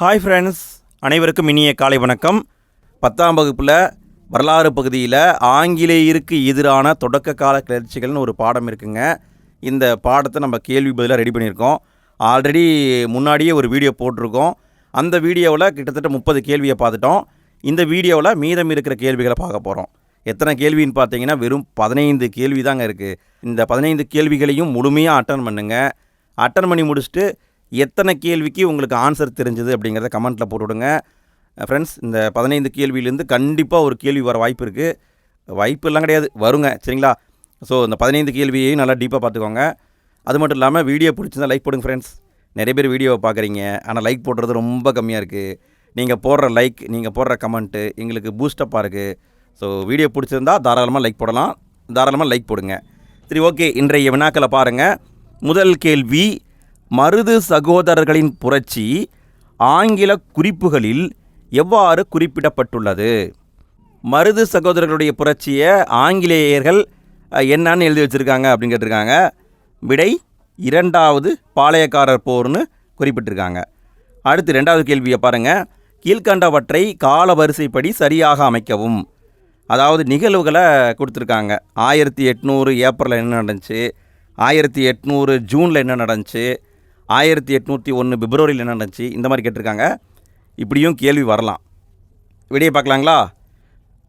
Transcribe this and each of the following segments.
Hi friends அனைவருக்கும் இனிய காலை வணக்கம். பத்தாம் வகுப்பில் வரலாறு பகுதியில் ஆங்கிலேயருக்கு எதிரான தொடக்க கால கிளர்ச்சிகள்னு ஒரு பாடம் இருக்குங்க. இந்த பாடத்தை நம்ம கேள்வி பதிலாக ரெடி பண்ணியிருக்கோம். ஆல்ரெடி முன்னாடியே ஒரு வீடியோ போட்டிருக்கோம். அந்த வீடியோவில் கிட்டத்தட்ட முப்பது கேள்வியை பார்த்துட்டோம். இந்த வீடியோவில் மீதம் இருக்கிற கேள்விகளை பார்க்க போகிறோம் எத்தனை கேள்வின்னு பார்த்தீங்கன்னா வெறும் பதினைந்து கேள்வி தாங்க இருக்குது இந்த பதினைந்து கேள்விகளையும் முழுமையாக அட்டன் பண்ணுங்கள் அட்டன் பண்ணி முடிச்சுட்டு எத்தனை கேள்விக்கு உங்களுக்கு ஆன்சர் தெரிஞ்சது அப்படிங்கிறத கமெண்ட்டில் போட்டுவிடுங்க. ஃப்ரெண்ட்ஸ் இந்த பதினைந்து கேள்வியிலேருந்து கண்டிப்பாக ஒரு கேள்வி வர வாய்ப்பு இருக்குது வாய்ப்பு எல்லாம் கிடையாது. வருங்க சரிங்களா? ஸோ இந்த பதினைந்து கேள்வியையும் நல்லா டீப்பாக பார்த்துக்கோங்க. அது மட்டும் இல்லாமல் வீடியோ பிடிச்சிருந்தா லைக் போடுங்க ஃப்ரெண்ட்ஸ் நிறைய பேர் வீடியோவை பார்க்குறீங்க. ஆனால் லைக் போடுறது ரொம்ப கம்மியாக இருக்குது நீங்கள் போடுற லைக் நீங்கள் போடுற கமெண்ட்டு எங்களுக்கு பூஸ்டப்பாக இருக்குது ஸோ வீடியோ பிடிச்சிருந்தா தாராளமாக லைக் போடலாம். தாராளமாக லைக் போடுங்க. சரி ஓகே இன்றைய வினாக்களை பாருங்கள் முதல் கேள்வி மருது சகோதரர்களின் புரட்சி ஆங்கில குறிப்புகளில் எவ்வாறு குறிப்பிடப்பட்டுள்ளது? மருது சகோதரர்களுடைய புரட்சியை ஆங்கிலேயர்கள் என்னன்னு எழுதி வச்சுருக்காங்க அப்படின்னு கேட்டிருக்காங்க. விடை இரண்டாவது பாளையக்காரர் போர்னு குறிப்பிட்டிருக்காங்க. அடுத்து ரெண்டாவது கேள்வியை பாருங்கள் கீழ்கண்டவற்றை கால வரிசைப்படி சரியாக அமைக்கவும். அதாவது நிகழ்வுகளை கொடுத்துருக்காங்க. ஆயிரத்தி எட்நூறு ஏப்ரலில் என்ன நடந்துச்சு? ஆயிரத்தி எட்நூறு ஜூனில் என்ன நடந்துச்சு? ஆயிரத்தி எட்நூற்றி ஒன்று பிப்ரவரியில் என்ன நடந்துச்சு? இந்த மாதிரி கேட்டிருக்காங்க. இப்படியும் கேள்வி வரலாம். விடையை பார்க்கலாங்களா?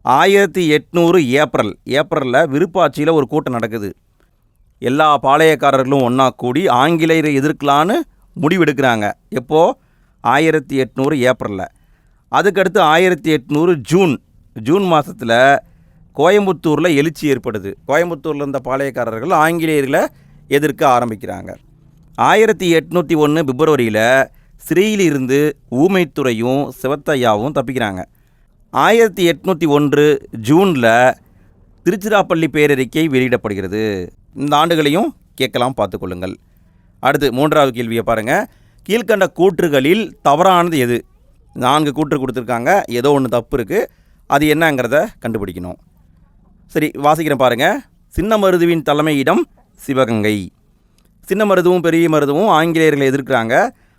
ஆயிரத்தி எட்நூறு ஏப்ரல். ஏப்ரலில் விருப்பாட்சியில் ஒரு கூட்டம் நடக்குது. எல்லா பாளையக்காரர்களும் ஒன்றா கூடி ஆங்கிலேயரை எதிர்க்கலான்னு முடிவெடுக்கிறாங்க. எப்போது ஆயிரத்தி எட்நூறு ஏப்ரலில். அதுக்கடுத்து ஆயிரத்தி எட்நூறு ஜூன். ஜூன் மாதத்தில் கோயம்புத்தூரில் எழுச்சி ஏற்படுது. கோயம்புத்தூரில் இருந்த பாளையக்காரர்கள் ஆங்கிலேயர்களை எதிர்க்க ஆரம்பிக்கிறாங்க. ஆயிரத்தி எட்நூற்றி ஒன்று பிப்ரவரியில் ஸ்ரீயிலிருந்து ஊமைத்துறையும் சிவத்தையாவும் தப்பிக்கிறாங்க. ஆயிரத்தி எட்நூற்றி ஒன்று ஜூனில் திருச்சிராப்பள்ளி பேரறிக்கை வெளியிடப்படுகிறது. இந்த ஆண்டுகளையும் கேட்கலாம் பார்த்துக்கொள்ளுங்கள் அடுத்து மூன்றாவது கேள்வியை பாருங்கள் கீழ்க்கண்ட கூற்றுகளில் தவறானது எது? நான்கு கூற்று கொடுத்துருக்காங்க. ஏதோ ஒன்று தப்பு இருக்குது அது என்னங்கிறத கண்டுபிடிக்கணும். சரி வாசிக்கிறேன் பாருங்கள் சின்ன மருதுவின் தலைமையிடம் சிவகங்கை. சின்ன மருதுவும் பெரிய மருதுவும் ஆங்கிலேயர்களை எதிர்க்கிறாங்க.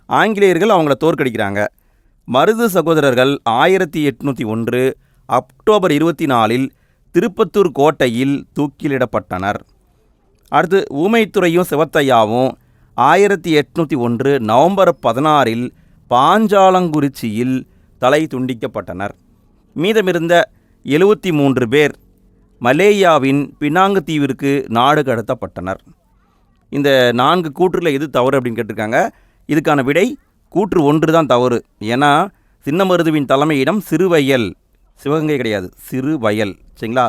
ஆங்கிலேயர்கள் அவங்கள தோற்கடிக்கிறாங்க. மருது சகோதரர்கள் ஆயிரத்தி எட்நூற்றி ஒன்று அக்டோபர் இருபத்தி நாலில் திருப்பத்தூர் கோட்டையில் தூக்கிலிடப்பட்டனர். அடுத்து ஊமைத்துறையும் சிவத்தையாவும் ஆயிரத்தி எட்நூற்றி ஒன்று நவம்பர் பதினாறில் பாஞ்சாலங்குறிச்சியில் தலை துண்டிக்கப்பட்டனர். மீதமிருந்த எழுபத்தி மூன்று பேர் மலேயாவின் பினாங்கு தீவிற்கு நாடு கடத்தப்பட்டனர். இந்த நான்கு கூற்றில் எது தவறு அப்படின்னு கேட்டிருக்காங்க. இதுக்கான விடை கூற்று ஒன்று தான் தவறு. ஏன்னா சின்னமருதுவின் தலைமையிடம் சிறுவயல் சிவகங்கை கிடையாது சிறு வயல் சரிங்களா?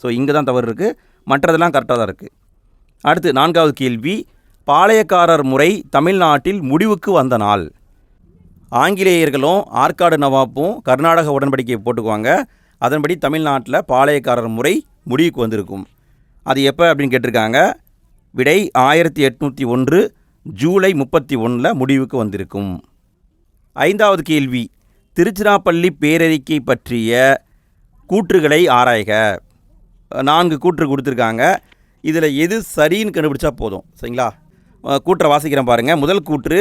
ஸோ இங்கே தான் தவறு இருக்குது மற்றதெல்லாம் கரெக்டாக தான் இருக்குது அடுத்து நான்காவது கேள்வி. பாளையக்காரர் முறை தமிழ்நாட்டில் முடிவுக்கு வந்த நாள். ஆங்கிலேயர்களும் ஆற்காடு நவாப்பும் கர்நாடக உடன்படிக்கையை போட்டுக்குவாங்க. அதன்படி தமிழ்நாட்டில் பாளையக்காரர் முறை முடிவுக்கு வந்திருக்கும். அது எப்போ அப்படின்னு கேட்டிருக்காங்க? விடை ஆயிரத்தி எட்நூற்றி ஒன்று ஜூலை முப்பத்தி ஒன்றில் முடிவுக்கு வந்திருக்கும். ஐந்தாவது கேள்வி. திருச்சிராப்பள்ளி பேரறிக்கை பற்றிய கூற்றுகளை ஆராய்க. நான்கு கூற்று கொடுத்துருக்காங்க. இதில் எது சரின்னு கண்டுபிடிச்சா போதும் சரிங்களா? கூற்றை வாசிக்கிறேன் பாருங்கள் முதல் கூற்று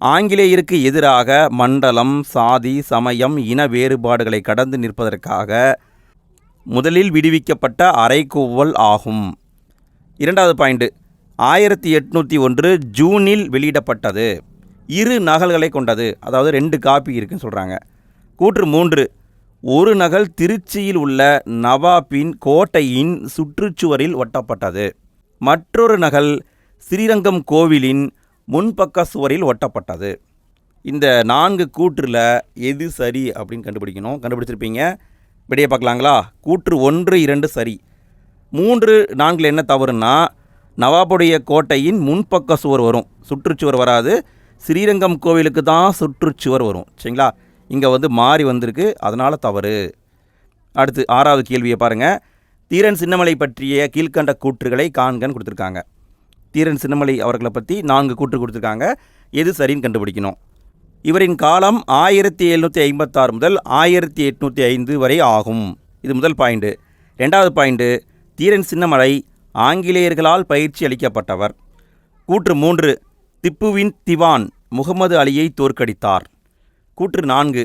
ஆங்கிலேயருக்கு எதிராக மண்டலம் சாதி சமயம் இன வேறுபாடுகளை கடந்து நிற்பதற்காக முதலில் விடுவிக்கப்பட்ட அரைக்கூவல் ஆகும். இரண்டாவது பாயிண்ட்டு ஆயிரத்தி எட்நூற்றி ஒன்று ஜூனில் வெளியிடப்பட்டது. இரு நகல்களை கொண்டது. அதாவது ரெண்டு காப்பி இருக்குன்னு சொல்கிறாங்க கூற்று மூன்று. ஒரு நகல் திருச்சியில் உள்ள நவாபின் கோட்டையின் சுற்றுச்சுவரில் ஒட்டப்பட்டது. மற்றொரு நகல் ஸ்ரீரங்கம் கோவிலின் முன்பக்க சுவரில் ஒட்டப்பட்டது. இந்த நான்கு கூற்றில் எது சரி அப்படின்னு கண்டுபிடிக்கணும். கண்டுபிடிச்சிருப்பீங்க. விடையை பார்க்கலாங்களா? கூற்று ஒன்று இரண்டு சரி. மூன்று நான்கில் என்ன தவறுன்னா நவாபுடைய கோட்டையின் முன்பக்க சுவர் வரும். சுற்றுச்சுவர் வராது. ஸ்ரீரங்கம் கோவிலுக்கு தான் சுற்றுச்சுவர் வரும். சரிங்களா? இங்கே வந்து மாறி வந்திருக்கு. அதனால் தவறு. அடுத்து ஆறாவது கேள்வியை பாருங்கள் தீரன் சின்னமலை பற்றிய கீழ்க்கண்ட கூற்றுகளை காண்கன்னு கொடுத்துருக்காங்க. தீரன் சின்னமலை அவர்களை பற்றி நான்கு கூற்று கொடுத்துருக்காங்க. எது சரின்னு கண்டுபிடிக்கணும். இவரின் காலம் ஆயிரத்தி எழுநூற்றி ஐம்பத்தாறு முதல் ஆயிரத்தி எட்நூற்றி ஐந்து வரை ஆகும். இது முதல் பாயிண்ட்டு ரெண்டாவது பாயிண்ட்டு தீரன் சின்னமலை ஆங்கிலேயர்களால் பயிற்சி அளிக்கப்பட்டவர். கூற்று மூன்று திப்புவின் திவான் முகமது அலியை தோற்கடித்தார். கூற்று நான்கு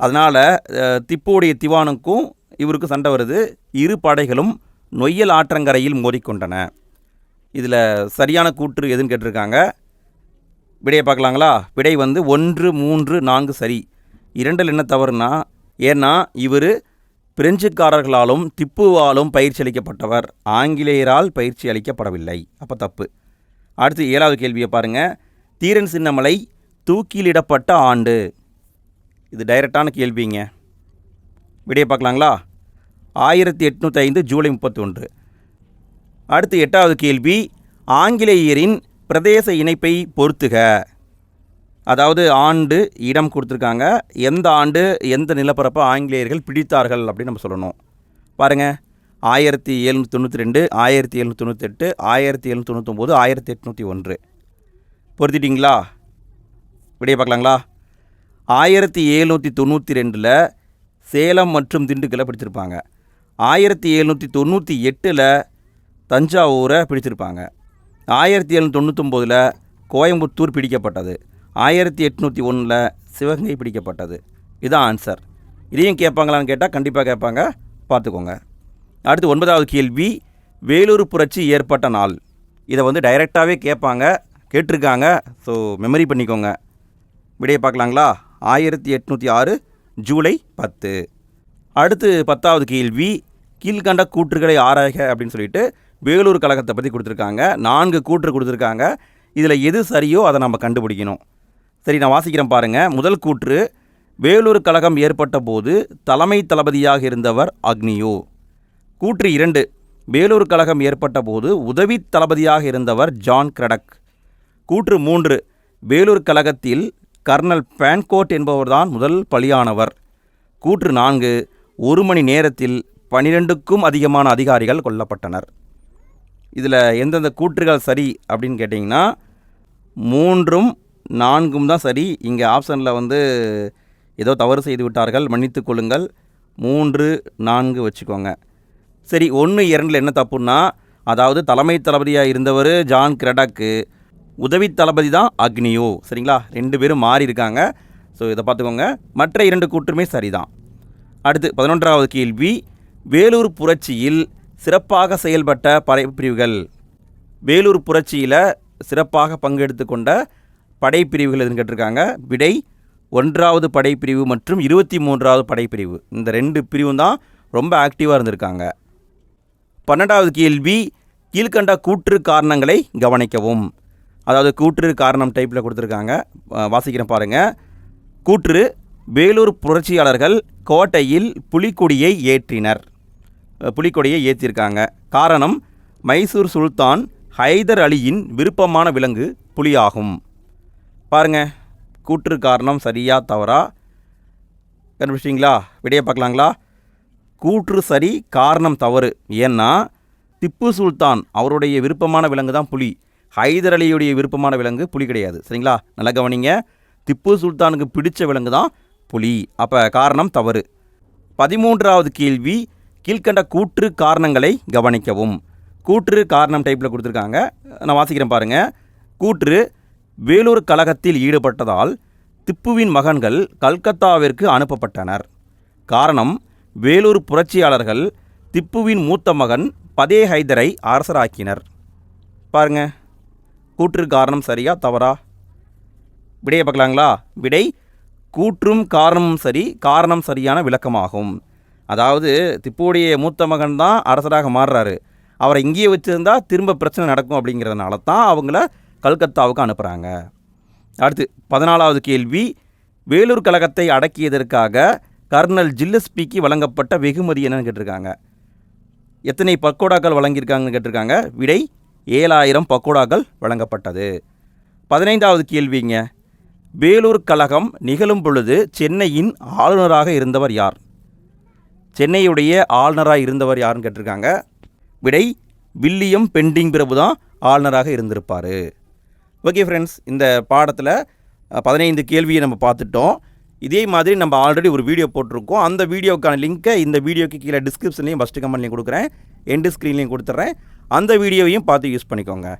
அதனால் திப்புவுடைய திவானுக்கும் இவருக்கு சண்டை வருது. இரு படைகளும் நொய்யல் ஆற்றங்கரையில் மோதிக்கொண்டன. இதில் சரியான கூற்று எதுன்னு கேட்டிருக்காங்க. விடையை பார்க்கலாங்களா? விடை வந்து ஒன்று மூன்று நான்கு சரி. இரண்டில் என்ன தவறுனா ஏன்னா இவர் பிரெஞ்சுக்காரர்களாலும் திப்புவாலும் பயிற்சி அளிக்கப்பட்டவர் ஆங்கிலேயரால் பயிற்சி அளிக்கப்படவில்லை அப்போ தப்பு. அடுத்து ஏழாவது கேள்வியை பாருங்கள் தீரன் சின்னமலை தூக்கிலிடப்பட்ட ஆண்டு. இது டைரக்டான கேள்விங்க. விடைய பார்க்கலாங்களா? ஆயிரத்தி எட்நூற்றி ஐந்து ஜூலை முப்பத்தி ஒன்று அடுத்து எட்டாவது கேள்வி. ஆங்கிலேயரின் பிரதேச இணைப்பை பொறுத்துக. அதாவது ஆண்டு இடம் கொடுத்துருக்காங்க. எந்த ஆண்டு எந்த நிலப்பரப்பை ஆங்கிலேயர்கள் பிடித்தார்கள் அப்படின்னு நம்ம சொல்லணும். பாருங்கள் ஆயிரத்தி எழுநூற்றி தொண்ணூற்றி ரெண்டு ஆயிரத்தி எழுநூற்றி தொண்ணூத்தெட்டு ஆயிரத்தி எழுநூற்றி தொண்ணூத்தொம்போது ஆயிரத்தி எட்நூற்றி ஒன்று. பொருத்திட்டிங்களா? விடையை பார்க்கலாங்களா? ஆயிரத்தி எழுநூற்றி தொண்ணூற்றி ரெண்டில் சேலம் மற்றும் திண்டுக்கலை பிடிச்சிருப்பாங்க. ஆயிரத்தி எழுநூற்றி தொண்ணூற்றி எட்டில் தஞ்சாவூரை பிடிச்சிருப்பாங்க. ஆயிரத்தி எழுநூற்றி தொண்ணூற்றொம்போதில் கோயம்புத்தூர் பிடிக்கப்பட்டது. ஆயிரத்தி எட்நூற்றி ஒன்றில் சிவகங்கை பிடிக்கப்பட்டது. இதுதான் ஆன்சர் இதையும் கேட்பாங்களான்னு கேட்டால் கண்டிப்பாக கேட்பாங்க. பார்த்துக்கோங்க. அடுத்து ஒன்பதாவது கேள்வி. வேலூர் புரட்சி ஏற்பட்ட நாள். இதை வந்து டைரெக்டாகவே கேட்பாங்க கேட்டிருக்காங்க. ஸோ மெமரி பண்ணிக்கோங்க. விடையை பார்க்கலாங்களா? ஆயிரத்தி எட்நூற்றி ஆறு ஜூலை பத்து. அடுத்து பத்தாவது கேள்வி. கீழ்கண்ட கூற்றுகளை ஆராய்க அப்படின்னு சொல்லிட்டு வேலூர் கழகத்தை பற்றி கொடுத்துருக்காங்க. நான்கு கூற்று கொடுத்துருக்காங்க. இதில் எது சரியோ அதை நம்ம கண்டுபிடிக்கணும். சரி நான் வாசிக்கிறேன் பாருங்கள் முதல் கூற்று வேலூர் கழகம் ஏற்பட்ட போது தலைமை தளபதியாக இருந்தவர் அக்னியோ. கூற்று இரண்டு வேலூர் கழகம் ஏற்பட்ட போது உதவி தளபதியாக இருந்தவர் ஜான் கிரடக். கூற்று மூன்று வேலூர் கழகத்தில் கர்னல் பேன்கோட் என்பவர்தான் முதல் பலியானவர். கூற்று நான்கு ஒரு மணி நேரத்தில் பனிரெண்டுக்கும் அதிகமான அதிகாரிகள் கொல்லப்பட்டனர். இதில் எந்தெந்த கூற்றுகள் சரி அப்படின்னு கேட்டிங்கன்னா மூன்றும் நான்கும் தான் சரி. இங்கே ஆப்ஷனில் வந்து ஏதோ தவறு செய்து விட்டார்கள். மன்னித்து கொள்ளுங்கள். மூன்று நான்கு வச்சுக்கோங்க. சரி ஒன்று இரண்டில் என்ன தப்புன்னா அதாவது தலைமை தளபதியாக இருந்தவர் ஜான் கிரடக்கு உதவி தளபதி தான் அக்னியோ. சரிங்களா? ரெண்டு பேரும் மாறி இருக்காங்க. ஸோ இதை பார்த்துக்கோங்க. மற்ற இரண்டு கூற்றுமே சரிதான். அடுத்து பதினொன்றாவது கேள்வி. வேலூர் புரட்சியில் சிறப்பாக செயல்பட்ட படைப்பிரிவுகள். வேலூர் புரட்சியில் சிறப்பாக பங்கெடுத்து கொண்ட படைப்பிரிவுகள் எதுன்னு கேட்டிருக்காங்க. விடை ஒன்றாவது படைப்பிரிவு மற்றும் இருபத்தி மூன்றாவது படைப்பிரிவு. இந்த ரெண்டு பிரிவும் தான் ரொம்ப ஆக்டிவாக இருந்திருக்காங்க. பன்னெண்டாவது கேள்வி கீழ்கண்ட கூற்று காரணங்களை கவனிக்கவும். அதாவது கூற்று காரணம் டைப்பில் கொடுத்துருக்காங்க. வாசிக்கிறேன் பாருங்கள் கூற்று வேலூர் புரட்சியாளர்கள் கோட்டையில் புலிக்கொடியை ஏற்றினர். புலிக்கொடியை ஏற்றிருக்காங்க காரணம் மைசூர் சுல்தான் ஹைதர் அலியின் விருப்பமான விலங்கு புலியாகும். பாருங்க கூற்று காரணம் சரியா தவறா? கண்டுபிடிச்சிங்களா விடையை பார்க்கலாங்களா? கூற்று சரி காரணம் தவறு. ஏன்னா திப்பு சுல்தான் அவருடைய விருப்பமான விலங்கு தான் புலி. ஹைதர் அலியுடைய விருப்பமான விலங்கு புலி கிடையாது. சரிங்களா? நல்லா கவனிங்க. திப்பு சுல்தானுக்கு பிடித்த விலங்கு தான் புலி. அப்போ காரணம் தவறு. பதிமூன்றாவது கேள்வி கீழ்க்கண்ட கூற்று காரணங்களை கவனிக்கவும். கூற்று காரணம் டைப்பில் கொடுத்துருக்காங்க. நான் வாசிக்கிறேன் பாருங்கள் கூற்று வேலூர் கழகத்தில் ஈடுபட்டதால் திப்புவின் மகன்கள் கல்கத்தாவிற்கு அனுப்பப்பட்டனர். காரணம் வேலூர் புரட்சியாளர்கள் திப்புவின் மூத்த மகன் பதே ஹைதரை அரசராக்கினர். பாருங்க கூற்று காரணம் சரியா தவறா? விடையை பார்க்கலாங்களா? விடை கூற்றும் காரணமும் சரி காரணம் சரியான விளக்கமாகும். அதாவது திப்புவுடைய மூத்த மகன் தான் அரசராக மாறுறாரு. அவரை இங்கேயே வச்சுருந்தா திரும்ப பிரச்சனை நடக்கும் அப்படிங்கிறதுனால தான் அவங்கள கல்கத்தாவுக்கு அனுப்புகிறாங்க அடுத்து பதினாலாவது கேள்வி வேலூர் கழகத்தை அடக்கியதற்காக கர்னல் ஜில்லஸ்பிக்கு வழங்கப்பட்ட வெகுமதி என்னன்னு கேட்டிருக்காங்க. எத்தனை பக்கோடாக்கள் வழங்கியிருக்காங்கன்னு கேட்டிருக்காங்க. விடை ஏழாயிரம் பக்கோடாக்கள் வழங்கப்பட்டது. பதினைந்தாவது கேள்விங்க. வேலூர் கழகம் நிகழும் பொழுது சென்னையின் ஆளுநராக இருந்தவர் யார்? சென்னையுடைய ஆளுநராக இருந்தவர் யாருன்னு கேட்டிருக்காங்க. விடை வில்லியம் பெண்டிங் பிரபு தான் ஆளுநராக இருந்திருப்பார். ஓகே ஃப்ரெண்ட்ஸ் இந்த பாடத்தில் பதினைந்து கேள்வியை நம்ம பார்த்துட்டோம். இதே மாதிரி நம்ம ஆல்ரெடி ஒரு வீடியோ போட்டிருக்கோம். அந்த வீடியோக்கான லிங்க்கை இந்த வீடியோக்கு கீழே டிஸ்கிரிப்ஷன்லையும் ஃபஸ்ட்டு கமெண்ட்லையும் கொடுக்குறேன். எண்டு ஸ்க்ரீன்லையும் கொடுத்துட்றேன். அந்த வீடியோவையும் பார்த்து யூஸ் பண்ணிக்கோங்க.